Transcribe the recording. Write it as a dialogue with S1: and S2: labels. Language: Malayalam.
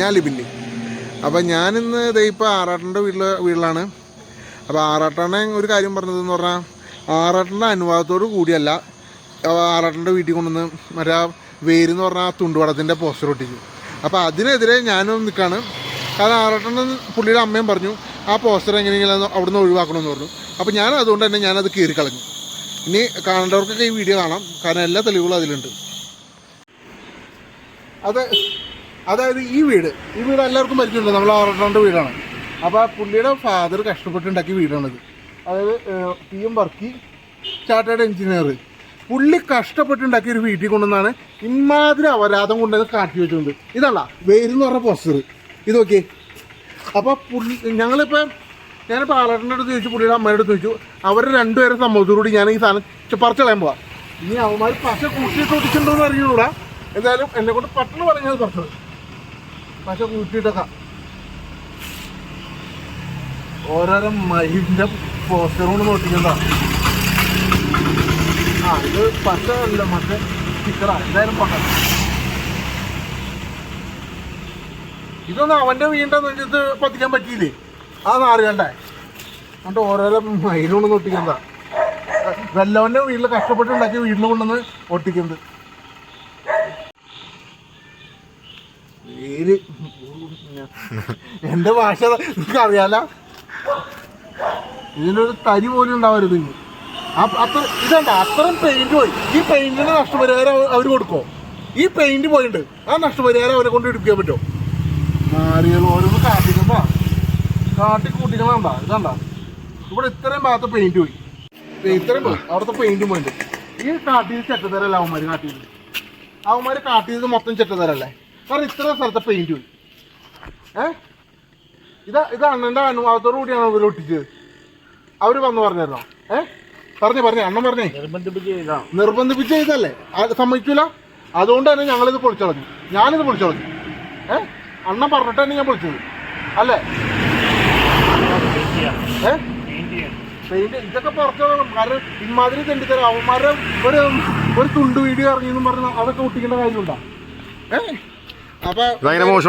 S1: ഞാൻ ലിബില്ലി അപ്പം ഞാനിന്ന് ഇപ്പോൾ ആറാട്ടന്റെ വീട്ടിൽ വീട്ടിലാണ്. അപ്പോൾ ആറാട്ടനെ ഒരു കാര്യം പറഞ്ഞതെന്ന് പറഞ്ഞാൽ ആറാട്ടന്റെ അനുവാദത്തോട് കൂടിയല്ല ആറാട്ടന്റെ വീട്ടിൽ കൊണ്ടുവന്ന് മറ്റേ വേരെന്ന് പറഞ്ഞാൽ ആ തുണ്ടുവടത്തിന്റെ പോസ്റ്റർ ഒട്ടിച്ചു. അപ്പോൾ അതിനെതിരെ ഞാനും നിൽക്കുകയാണ് കാരണം ആറാട്ടൻ പുള്ളിയുടെ അമ്മയും പറഞ്ഞു ആ പോസ്റ്റർ എങ്ങനെയെങ്കിലും അവിടുന്ന് ഒഴിവാക്കണമെന്ന് പറഞ്ഞു. അപ്പോൾ ഞാൻ അതുകൊണ്ട് തന്നെ ഞാനത് കീറി കളഞ്ഞു. ഇനി കാണേണ്ടവർക്കൊക്കെ ഈ വീഡിയോ കാണാം. കാരണം എല്ലാ തെളിവുകളും അതിലുണ്ട്. അത് അതായത് ഈ വീട് ഈ വീട് എല്ലാവർക്കും പരിചയമുണ്ട്. നമ്മൾ ആറട്ടാണ്ട് വീടാണ്. അപ്പോൾ ആ പുള്ളിയുടെ ഫാദർ കഷ്ടപ്പെട്ടുണ്ടാക്കിയ വീടാണിത് അതായത് P M Varkey chartered engineer പുള്ളി കഷ്ടപ്പെട്ടുണ്ടാക്കിയ ഒരു വീട്ടിൽ കൊണ്ടുവന്നാണ് ഇമാതിരി അപരാധം കൊണ്ടുവന്ന് കാട്ടി വെച്ചിട്ടുണ്ട് ഇതല്ല വേരെന്ന് പറഞ്ഞ പോസ്റ്റർ ഇത് നോക്കിയേ. അപ്പോൾ പുള്ളി ഞങ്ങളിപ്പോൾ ഞാനിപ്പോൾ ആളേട്ടന്റെ അടുത്ത് ചോദിച്ചു പുള്ളിയുടെ അമ്മയുടെ അടുത്ത് ചോദിച്ചു. അവരെ രണ്ടുപേരെ സമ്മതത്തോടുകൂടി ഞാൻ ഈ സാധനം പറിച്ചളയാൻ പോവാം. ഇനി അവന്മാർ പശ കൂട്ടിയിട്ട് ഒട്ടിച്ചിട്ടുണ്ടോ എന്ന് അറിഞ്ഞൂടാ എന്തായാലും എന്നെ കൊണ്ട് പെട്ടെന്ന് പറഞ്ഞത് പശ കൂട്ടിയിട്ടൊക്കെ. ഓരോരോ മഹിന്റെ പോസ്റ്റർ കൊണ്ട് നോട്ടിക്കണ്ട ആ ഇത് പശ അല്ല മറ്റേ സ്റ്റിക്കറാ എന്തായാലും പക്ക ഇതൊന്നും അവന്റെ വീണ്ടെന്ന് നെഞ്ചത്ത് പത്തിക്കാൻ പറ്റിയില്ലേ? അതൊന്നും അറിയണ്ടേ? എന്നിട്ട് ഓരോരോ മയിലുകൊണ്ട് ഒട്ടിക്കണ്ട വല്ലവന്റെ വീട്ടിൽ കഷ്ടപ്പെട്ടുണ്ടാക്കി വീട്ടിൽ കൊണ്ടുവന്ന് ഒട്ടിക്കുന്നത്. എന്റെ ഭാഷ നിങ്ങൾക്ക് അറിയാല ഇതിനൊരു തരി പോലും ഉണ്ടാവരുത് അത്ര ഇതണ്ട അത്രയും പെയിന്റ് പോയി. ഈ പെയിന്റിന് നഷ്ടപരിഹാരം അവർ കൊടുക്കോ ഈ പെയിന്റ് പോയിണ്ട്. ആ നഷ്ടപരിഹാരം അവരെ കൊണ്ട് എടുക്കാൻ പറ്റുമോ ഓരോന്ന് കാട്ടിക്കണ്ട കാട്ടി കൂട്ടിക്കണണ്ട ഇതണ്ട ഇവിടെ ഇത്രയും ഭാഗത്ത് പെയിന്റ് പോയി. ഇത്രയും പോയി. അവിടുത്തെ പെയിന്റ് പോയിട്ടുണ്ട് ഈ കാട്ടിയത് ചെറ്റത്തരല്ല അവന്മാര് കാട്ടിയത്? അവന്മാര് കാട്ടിയത് മൊത്തം ചെറ്റത്തരല്ലേ കാരണം ഇത്ര സ്ഥലത്തെ പെയിന്റ് പോയി ഏ? ഇതാ ഇത് അണ്ണന്റെ അനുവാദത്തോടു കൂടിയാണ് ഇവർ ഒട്ടിച്ചത്? അവർ വന്ന് പറഞ്ഞായിരുന്നോ ഏ? പറഞ്ഞു പറഞ്ഞേ അണ്ണൻ പറഞ്ഞേ. നിർബന്ധിപ്പിച്ച് ചെയ്തല്ലേ അത് സമ്മതിക്കൂല? അതുകൊണ്ട് തന്നെ ഞങ്ങളിത് പൊളിച്ചളഞ്ഞു ഞാനിത് പൊളിച്ചളഞ്ഞു ഏ? അണ്ണൻ പറഞ്ഞിട്ട് തന്നെ ഞാൻ പൊളിച്ചത്. അല്ലേ? ഏ? പെയിന്റ് ഇതൊക്കെ പുറത്തോളം കാരണം ഇമാതിരി തെണ്ടിത്തരാം. അവന്മാരെ ഒരു ഒരു തുണ്ട് വീഡിയോ ഇറങ്ങിയെന്നും പറഞ്ഞ് അതൊക്കെ ഒട്ടിക്കേണ്ട കാര്യമുണ്ടോ? ഏ? അപ്പൊ
S2: ഭയങ്കര മോശമാണ്